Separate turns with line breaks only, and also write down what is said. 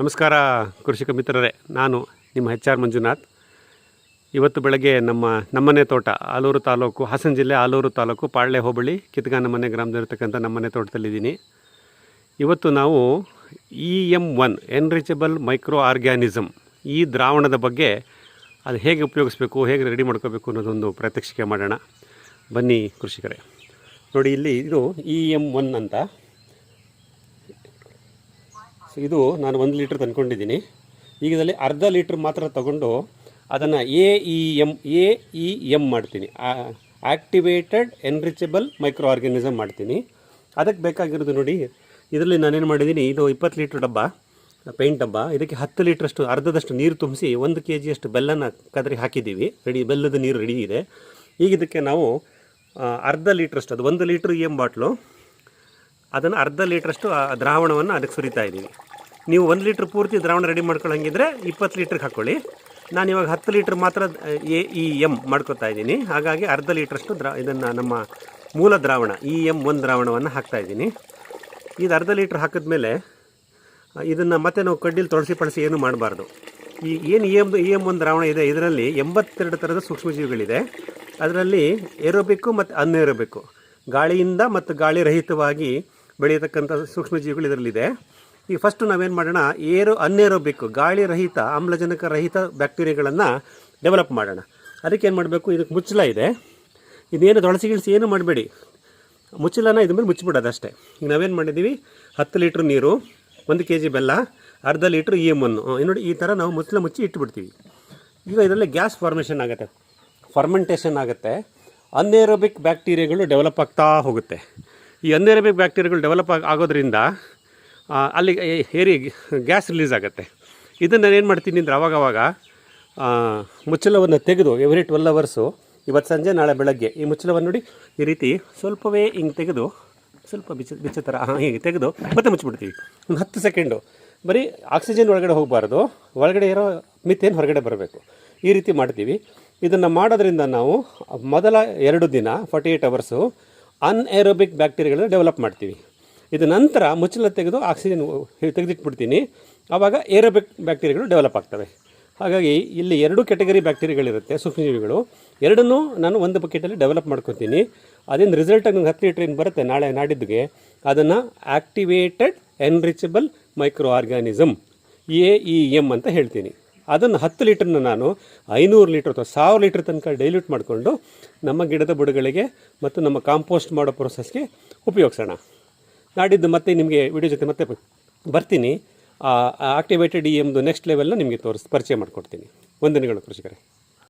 ನಮಸ್ಕಾರ ಕೃಷಿಕ ಮಿತ್ರರೇ, ನಾನು ನಿಮ್ಮ ಹೆಚ್ ಆರ್ ಮಂಜುನಾಥ್. ಇವತ್ತು ಬೆಳಗ್ಗೆ ನಮ್ಮ ನಮ್ಮನೆ ತೋಟ ಆಲೂರು ತಾಲೂಕು, ಹಾಸನ ಜಿಲ್ಲೆ ಆಲೂರು ತಾಲೂಕು, ಪಾಳ್ಳೆ ಹೋಬಳಿ, ಕಿತ್ಗಾನಮನೆ ಗ್ರಾಮದಲ್ಲಿರ್ತಕ್ಕಂಥ ನಮ್ಮನೆ ತೋಟದಲ್ಲಿದ್ದೀನಿ. ಇವತ್ತು ನಾವು E M one enrichable micro organism ಈ ದ್ರಾವಣದ ಬಗ್ಗೆ ಅದು ಹೇಗೆ ಉಪಯೋಗಿಸ್ಬೇಕು, ಹೇಗೆ ರೆಡಿ ಮಾಡ್ಕೋಬೇಕು ಅನ್ನೋದೊಂದು ಪ್ರಾತ್ಯಕ್ಷಿಕೆ ಮಾಡೋಣ. ಬನ್ನಿ ಕೃಷಿಕರೇ. ನೋಡಿ, ಇಲ್ಲಿ ಇದು ಇ ಎಂ ಒನ್ ಅಂತ ಇದು ನಾನು ಒಂದು ಲೀಟ್ರ್ ತಂದ್ಕೊಂಡಿದ್ದೀನಿ. ಈಗ ಇದರಲ್ಲಿ ಅರ್ಧ ಲೀಟ್ರ್ ಮಾತ್ರ ತಗೊಂಡು ಅದನ್ನು A E M A E M ಮಾಡ್ತೀನಿ. ಆ್ಯಕ್ಟಿವೇಟೆಡ್ ಎನ್ರಿಚಬಲ್ ಮೈಕ್ರೋ ಆರ್ಗ್ಯಾನಿಸಮ್ ಮಾಡ್ತೀನಿ. ಅದಕ್ಕೆ ಬೇಕಾಗಿರೋದು ನೋಡಿ, ಇದರಲ್ಲಿ ನಾನೇನು ಮಾಡಿದ್ದೀನಿ, ಇದು ಇಪ್ಪತ್ತು ಲೀಟ್ರ್ ಡಬ್ಬ ಪೇಂಟ್ ಡಬ್ಬ, ಇದಕ್ಕೆ ಹತ್ತು ಲೀಟ್ರಷ್ಟು, ಅರ್ಧದಷ್ಟು ನೀರು ತುಂಬಿಸಿ ಒಂದು ಕೆ ಜಿಯಷ್ಟು ಬೆಲ್ಲನ ಕದರಿ ಹಾಕಿದ್ದೀವಿ. ರೆಡಿ, ಬೆಲ್ಲದ ನೀರು ರೆಡಿ ಇದೆ. ಈಗ ಇದಕ್ಕೆ ನಾವು ಅರ್ಧ ಲೀಟ್ರಷ್ಟು, ಅದು ಒಂದು ಲೀಟ್ರ್ ಎಂ ಬಾಟ್ಲು ಅದನ್ನು ಅರ್ಧ ಲೀಟ್ರಷ್ಟು ಆ ದ್ರಾವಣವನ್ನು ಅದಕ್ಕೆ ಸುರಿತಾ ಇದ್ದೀವಿ. ನೀವು ಒಂದು ಲೀಟ್ರ್ ಪೂರ್ತಿ ದ್ರಾವಣ ರೆಡಿ ಮಾಡ್ಕೊಳ್ಳೋಂಗಿದ್ರೆ ಇಪ್ಪತ್ತು ಲೀಟ್ರಿಗೆ ಹಾಕ್ಕೊಳ್ಳಿ. ನಾನು ಇವಾಗ ಹತ್ತು ಲೀಟ್ರ್ ಮಾತ್ರ, ಎ, ಇ ಎಂ ಮಾಡ್ಕೋತಾ ಇದ್ದೀನಿ. ಹಾಗಾಗಿ ಅರ್ಧ ಲೀಟ್ರಷ್ಟು ದ್ರಾ, ಇದನ್ನು ನಮ್ಮ ಮೂಲ ದ್ರಾವಣ, ಇ ಎಂ ಒಂದು ದ್ರಾವಣವನ್ನು ಹಾಕ್ತಾ ಇದ್ದೀನಿ. ಇದು ಅರ್ಧ ಲೀಟ್ರ್ ಹಾಕಿದ್ಮೇಲೆ, ಇದನ್ನು ಮತ್ತೆ ನಾವು ಕಡ್ಡಿಲಿ ತೊಳಸಿ ಪಳಸಿ ಏನು ಮಾಡಬಾರ್ದು. ಈ ಏನು ಇ ಎಂ ಇ ಎಂ ಒಂದು ದ್ರಾವಣ ಇದೆ, ಇದರಲ್ಲಿ ಎಂಬತ್ತೆರಡು ಥರದ ಸೂಕ್ಷ್ಮಜೀವಿಗಳಿದೆ. ಅದರಲ್ಲಿ ಏರೋಬಿಕ್ಕು ಮತ್ತು ಅನ್ಏರೋಬಿಕ್ಕು, ಗಾಳಿಯಿಂದ ಮತ್ತು ಗಾಳಿ ರಹಿತವಾಗಿ ಬೆಳೆಯತಕ್ಕಂಥ ಸೂಕ್ಷ್ಮಜೀವಿಗಳು ಇದರಲ್ಲಿದೆ. ಈಗ ಫಸ್ಟು ನಾವೇನು ಮಾಡೋಣ, ಏರೋ ಅನ್ಏರೋಬಿಕ್ಕು ಗಾಳಿ ರಹಿತ, ಆಮ್ಲಜನಕ ರಹಿತ ಬ್ಯಾಕ್ಟೀರಿಯಾಗಳನ್ನು ಡೆವಲಪ್ ಮಾಡೋಣ. ಅದಕ್ಕೆ ಏನು ಮಾಡಬೇಕು, ಇದಕ್ಕೆ ಮುಚ್ಚಲ ಇದೆ. ಇದೇನು ದೊಳಸಿ ಗಿಳಿಸಿ ಏನು ಮಾಡಬೇಡಿ ಮುಚ್ಚಲನ ಇದ್ರ ಮೇಲೆ ಮುಚ್ಚಿಬಿಡೋದು ಅಷ್ಟೇ. ಈಗ ನಾವೇನು ಮಾಡಿದ್ದೀವಿ, ಹತ್ತು ಲೀಟ್ರ್ ನೀರು, ಒಂದು ಕೆ ಜಿ ಬೆಲ್ಲ, ಅರ್ಧ ಲೀಟ್ರ್ ಇ ಎಂ ಅನ್ನು ನೋಡಿ ಈ ಥರ ನಾವು ಮುಚ್ಚಲ ಮುಚ್ಚಿ ಇಟ್ಬಿಡ್ತೀವಿ. ಈಗ ಇದರಲ್ಲಿ ಗ್ಯಾಸ್ ಫಾರ್ಮೇಷನ್ ಆಗುತ್ತೆ. ಫರ್ಮೆಂಟೇಷನ್ ಆಗುತ್ತೆ. ಅನ್ಏರೋಬಿಕ್ ಬ್ಯಾಕ್ಟೀರಿಯಾಗಳು ಡೆವಲಪ್ ಆಗ್ತಾ ಹೋಗುತ್ತೆ. ಈ ಅನ್ಏರೋಬಿಕ್ ಬ್ಯಾಕ್ಟೀರಿಯಾಗಳು ಡೆವಲಪ್ ಆಗ, ಆಗೋದ್ರಿಂದ ಅಲ್ಲಿ ಹೇರಿ ಗ್ಯಾಸ್ ರಿಲೀಸ್ ಆಗುತ್ತೆ. ಇದನ್ನು ನಾನು ಏನು ಮಾಡ್ತೀನಿ ಅಂದರೆ ಅವಾಗವಾಗ ಮುಚ್ಚಲವನ್ನು ತೆಗೆದು, ಎವ್ರಿ ಟ್ವೆಲ್ ಅವರ್ಸು ಇವತ್ತು ಸಂಜೆ, ನಾಳೆ ಬೆಳಗ್ಗೆ, ಈ ಮುಚ್ಚಲವನ್ನು ನೋಡಿ, ಈ ರೀತಿ ಸ್ವಲ್ಪವೇ ಹಿಂಗೆ ತೆಗೆದು, ಸ್ವಲ್ಪ ಬಿಚ್ಚ ಬಿಚ್ಚ ಥರ ಹೀಗೆ ತೆಗೆದು, ಮತ್ತೆ ಮುಚ್ಚಿಬಿಡ್ತೀವಿ. ಒಂದು ಹತ್ತು ಸೆಕೆಂಡು. ಬರೀ ಆಕ್ಸಿಜನ್ ಒಳಗಡೆ ಹೋಗಬಾರ್ದು. ಒಳಗಡೆ ಇರೋ ಮಿಥೇನ್ ಹೊರಗಡೆ ಬರಬೇಕು. ಈ ರೀತಿ ಮಾಡ್ತೀವಿ. ಇದನ್ನು ಮಾಡೋದ್ರಿಂದ ನಾವು ಮೊದಲ ಎರಡು ದಿನ ಫಾರ್ಟಿ ಏಯ್ಟ್ ಅವರ್ಸು ಅನ್ಏರೋಬಿಕ್ ಬ್ಯಾಕ್ಟೀರಿಯಾಗಳನ್ನ ಡೆವಲಪ್ ಮಾಡ್ತೀವಿ. ಇದು ನಂತರ ಮುಚ್ಚಲ ತೆಗೆದು ಆಕ್ಸಿಜನ್ ತೆಗೆದಿಟ್ಬಿಡ್ತೀನಿ. ಆವಾಗ ಏರೋಬಿಕ್ ಬ್ಯಾಕ್ಟೀರಿಯಾಗಳು ಡೆವಲಪ್ ಆಗ್ತವೆ. ಹಾಗಾಗಿ ಇಲ್ಲಿ ಎರಡು ಕೆಟಗರಿ ಬ್ಯಾಕ್ಟೀರಿಯಾಗಳಿರುತ್ತೆ ಸೂಕ್ಷ್ಮಜೀವಿಗಳು. ಎರಡನ್ನೂ ನಾನು ಒಂದು ಬಕೆಟಲ್ಲಿ ಡೆವಲಪ್ ಮಾಡ್ಕೊತೀನಿ. ಅದರಿಂದ ರಿಸಲ್ಟ್ ನಂಗೆ ಹತ್ತು ಲೀಟ್ರ್ ಏನು ಬರುತ್ತೆ? ನಾಳೆ ನಾಡಿದ್ದಿಗೆ. ಅದನ್ನು activated enrichable micro organism A E M ಅಂತ ಹೇಳ್ತೀನಿ. ಅದನ್ನು ಹತ್ತು ಲೀಟ್ರನ್ನ ನಾನು ಐನೂರು ಲೀಟ್ರ್ ಅಥವಾ ಸಾವಿರ ಲೀಟ್ರ್ ತನಕ ಡೈಲ್ಯೂಟ್ ಮಾಡಿಕೊಂಡು ನಮ್ಮ ಗಿಡದ ಬುಡಗಳಿಗೆ ಮತ್ತು ನಮ್ಮ ಕಾಂಪೋಸ್ಟ್ ಮಾಡೋ ಪ್ರೊಸೆಸ್ಗೆ ಉಪಯೋಗಿಸೋಣ. ನಾಡಿದ್ದು ಮತ್ತೆ ನಿಮಗೆ ವಿಡಿಯೋ ಜೊತೆ ಮತ್ತೆ ಬರ್ತೀನಿ. ಆಕ್ಟಿವೇಟೆಡ್ ಇ ಎಮ್ದು ನೆಕ್ಸ್ಟ್ ಲೆವೆಲ್ನ ನಿಮಗೆ ತೋರಿಸ್, ಪರಿಚಯ ಮಾಡಿಕೊಡ್ತೀನಿ. ವಂದನೆಗಳು ಕೃಷಿಕರೇ.